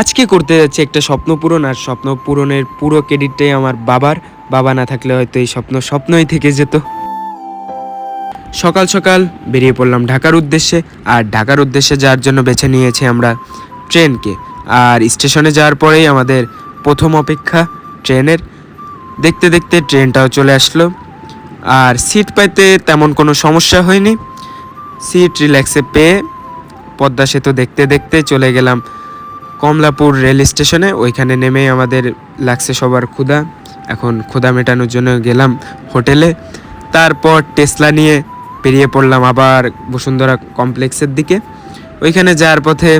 আজকে করতে যাচ্ছি একটা স্বপ্ন পূরণ, আর স্বপ্ন পূরণের পুরো ক্রেডিটটাই আমার বাবার। বাবা না থাকলে হয়তো এই স্বপ্ন স্বপ্নই থেকে যেত। সকাল সকাল বেরিয়ে পড়লাম ঢাকার উদ্দেশ্যে, আর ঢাকার উদ্দেশ্যে যাওয়ার জন্য বেছে নিয়েছি আমরা ট্রেনকে। আর স্টেশনে যাওয়ার পরেই আমাদের প্রথম অপেক্ষা ট্রেনের। দেখতে দেখতে ট্রেনটাও চলে আসলো। আর সিট পাইতে তেমন কোনো সমস্যা হয়নি। সিট রিল্যাক্সে পেয়ে পদ্মা সেতু দেখতে দেখতে চলে গেলাম কমলাপুর রেল স্টেশনে, ওইখানে নেমেই আমাদের লাগছে সবার ক্ষুধা। এখন ক্ষুধা মেটানোর জন্য গেলাম হোটেলে। তারপর টেসলা নিয়ে পেরিয়ে পড়লাম আবার বসুন্ধরা কমপ্লেক্সের দিকে। ওইখানে যাওয়ার পথে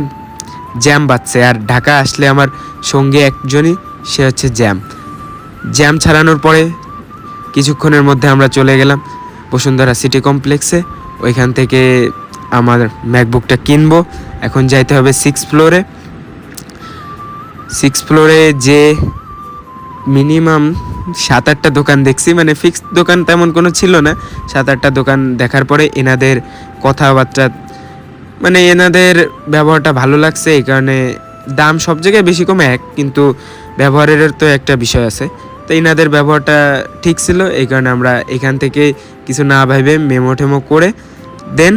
জ্যাম বাজছে আর ঢাকা আসলে আমার সঙ্গে একজনই, সে হচ্ছে জ্যাম। জ্যাম ছাড়ানোর পরে কিছুক্ষণের মধ্যে আমরা চলে গেলাম বসুন্ধরা সিটি কমপ্লেক্সে। ওইখান থেকে আমার ম্যাকবুকটা কিনবো, এখন যাইতে হবে সিক্স ফ্লোরে। সিক্স ফ্লোরে যে মিনিমাম সাত আটটা দোকান দেখছি মানে ফিক্সড দোকান তেমন কোনো ছিল না। সাত আটটা দোকান দেখার পরে এনাদের কথাবার্তা মানে এনাদের ব্যবহারটা ভালো লাগছে, এই কারণে দাম সব জায়গায় বেশি কমে, এক, কিন্তু ব্যবহারের তো একটা বিষয় আছে। তো এনাদের ব্যবহারটা ঠিক ছিল, এই কারণে আমরা এখান থেকে কিছু না ভেবে মেমো টেমো করে দেন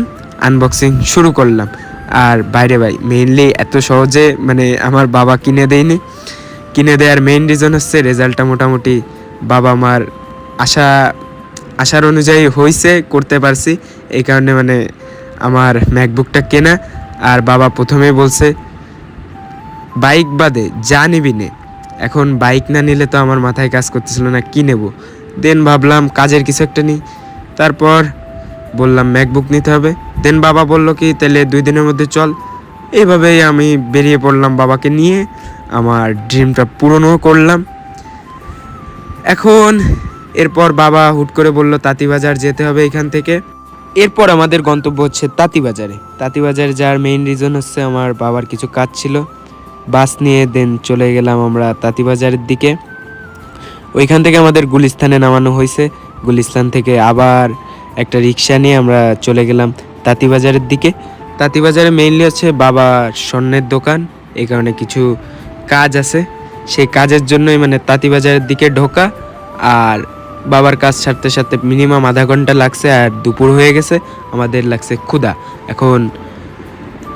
আনবক্সিং শুরু করলাম। আর বাইরে ভাই মেইনলি এত সহজে মানে আমার বাবা কিনে দেয়নি। কিনে দেওয়ার মেইন রিজন হচ্ছে রেজাল্টটা মোটামুটি বাবা মার আশা, আশার অনুযায়ী হয়েছে করতে পারছি। এই কারণে মানে আমার ম্যাকবুকটা কেনা। আর বাবা প্রথমেই বলছে বাইক বাদে যা নিবি নে। এখন বাইক না নিলে তো আমার মাথায় কাজ করতেছিল না, কি নেব? দেন ভাবলাম কাজের কিছু একটা নিই। তারপর বললাম ম্যাকবুক নিতে হবে। দেন বাবা বলল কি, তাহলে দুই দিনের মধ্যে চল। এইভাবেই আমি বেরিয়ে পড়লাম বাবাকে নিয়ে। আমার ড্রিমটা পূরণও করলাম। এখন এরপর বাবা হুট করে বলল, তাঁতিবাজার যেতে হবে এখান থেকে। এরপর আমাদের গন্তব্য হচ্ছে তাঁতিবাজারে। তাঁতিবাজারে যাওয়ার মেইন রিজন হচ্ছে আমার বাবার কিছু কাজ ছিল। বাস নিয়ে দেন চলে গেলাম আমরা তাঁতিবাজারের দিকে। ওইখান থেকে আমাদের গুলিস্তানে নামানো হয়েছে। গুলিস্তান থেকে আবার একটা রিক্সা নিয়ে আমরা চলে গেলাম তাঁতিবাজারের দিকে। তাঁতিবাজারে মেইনলি হচ্ছে বাবার স্বর্ণের দোকান, এই কারণে কিছু কাজ আছে। সেই কাজের জন্যই মানে তাঁতিবাজারের দিকে ঢোকা, আর বাবার কাজ সারতে সারতে মিনিমাম আধা ঘণ্টা লাগছে, আর দুপুর হয়ে গেছে, আমাদের লাগছে ক্ষুধা। এখন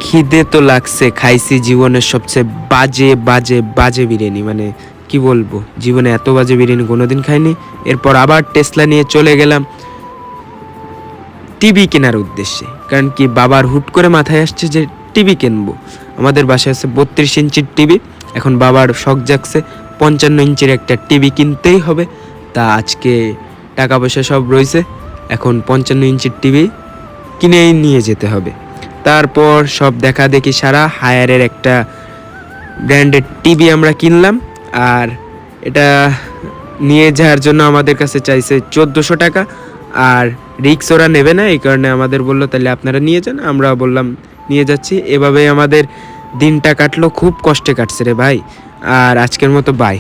খিদে তো লাগছে, খাইছি জীবনের সবচেয়ে বাজে বাজে বাজে বিরিয়ানি মানে কি বলব? জীবনে এত বাজে বিরিয়ানি কোনোদিন খাইনি। এরপর আবার টেসলা নিয়ে চলে গেলাম। টিভি কেনার উদ্দেশ্যে। কারণ কি বাবার হুট করে মাথায় আসছে যে টিভি কিনবো। আমাদের বাসায় আছে বত্রিশ ইঞ্চির টিভি। এখন বাবার শখ জাগছে পঞ্চান্ন ইঞ্চির একটা টিভি কিনতেই হবে। তা আজকে টাকা পয়সা সব রয়েছে। এখন পঞ্চান্ন ইঞ্চির টিভি কিনেই নিয়ে যেতে হবে। তারপর সব দেখা দেখি সারা হায়ারের একটা ব্র্যান্ডেড টিভি আমরা কিনলাম। আর এটা নিয়ে যাওয়ার জন্য আমাদের কাছে চাইছে চোদ্দোশো টাকা। আর রিক্স ওরা নেবে না, এই কারণে আমাদের বলল, তাহলে আপনারা নিয়ে যান। আমরা বললাম, নিয়ে যাচ্ছি। এভাবে আমাদের দিনটা কাটলো, খুব কষ্টে কাটছে রে ভাই। আর আজকের মতো বাই